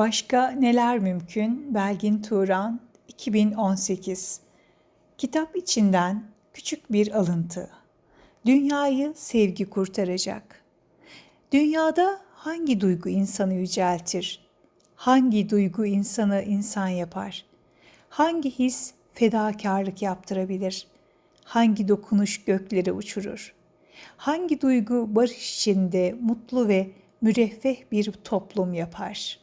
Başka neler mümkün? Belgin Turan 2018 Kitap içinden küçük bir alıntı. Dünyayı sevgi kurtaracak. Dünyada hangi duygu insanı yüceltir? Hangi duygu insanı insan yapar? Hangi his fedakarlık yaptırabilir? Hangi dokunuş gökleri uçurur? Hangi duygu barış içinde mutlu ve müreffeh bir toplum yapar?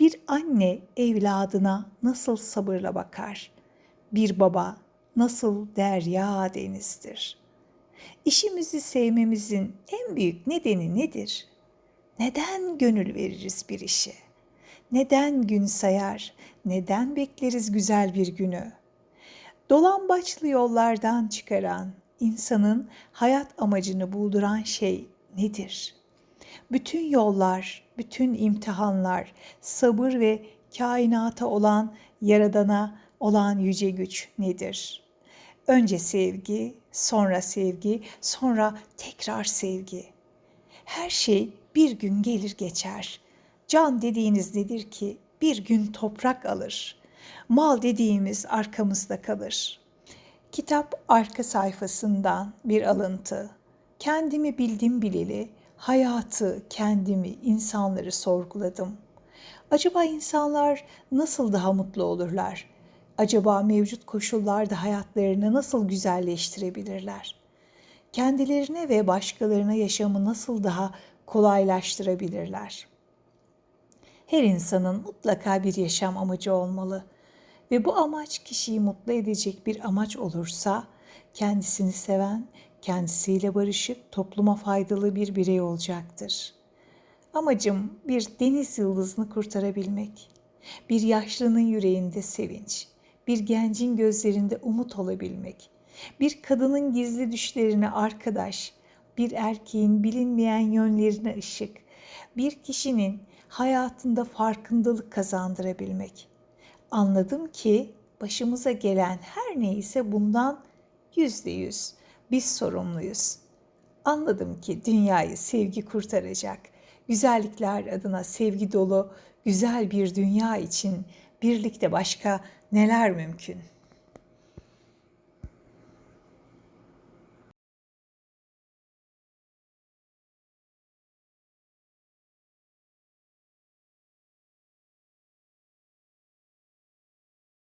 Bir anne evladına nasıl sabırla bakar? Bir baba nasıl derya denizdir? İşimizi sevmemizin en büyük nedeni nedir? Neden gönül veririz bir işe? Neden gün sayar? Neden bekleriz güzel bir günü? Dolambaçlı yollardan çıkaran, insanın hayat amacını bulduran şey nedir? Bütün yollar, bütün imtihanlar, sabır ve kainata olan, yaradana olan yüce güç nedir? Önce sevgi, sonra sevgi, sonra tekrar sevgi. Her şey bir gün gelir geçer. Can dediğiniz nedir ki bir gün toprak alır. Mal dediğimiz arkamızda kalır. Kitap arka sayfasından bir alıntı. Kendimi bildim bileli, hayatı, kendimi, insanları sorguladım. Acaba insanlar nasıl daha mutlu olurlar? Acaba mevcut koşullarda hayatlarını nasıl güzelleştirebilirler? Kendilerine ve başkalarına yaşamı nasıl daha kolaylaştırabilirler? Her insanın mutlaka bir yaşam amacı olmalı ve bu amaç kişiyi mutlu edecek bir amaç olursa kendisini seven, kendisiyle barışık, topluma faydalı bir birey olacaktır. Amacım bir deniz yıldızını kurtarabilmek, bir yaşlının yüreğinde sevinç, bir gencin gözlerinde umut olabilmek, bir kadının gizli düşlerine arkadaş, bir erkeğin bilinmeyen yönlerine ışık, bir kişinin hayatında farkındalık kazandırabilmek. Anladım ki başımıza gelen her neyse bundan yüzde yüz biz sorumluyuz. Anladım ki dünyayı sevgi kurtaracak. Güzellikler adına sevgi dolu güzel bir dünya için birlikte başka neler mümkün?''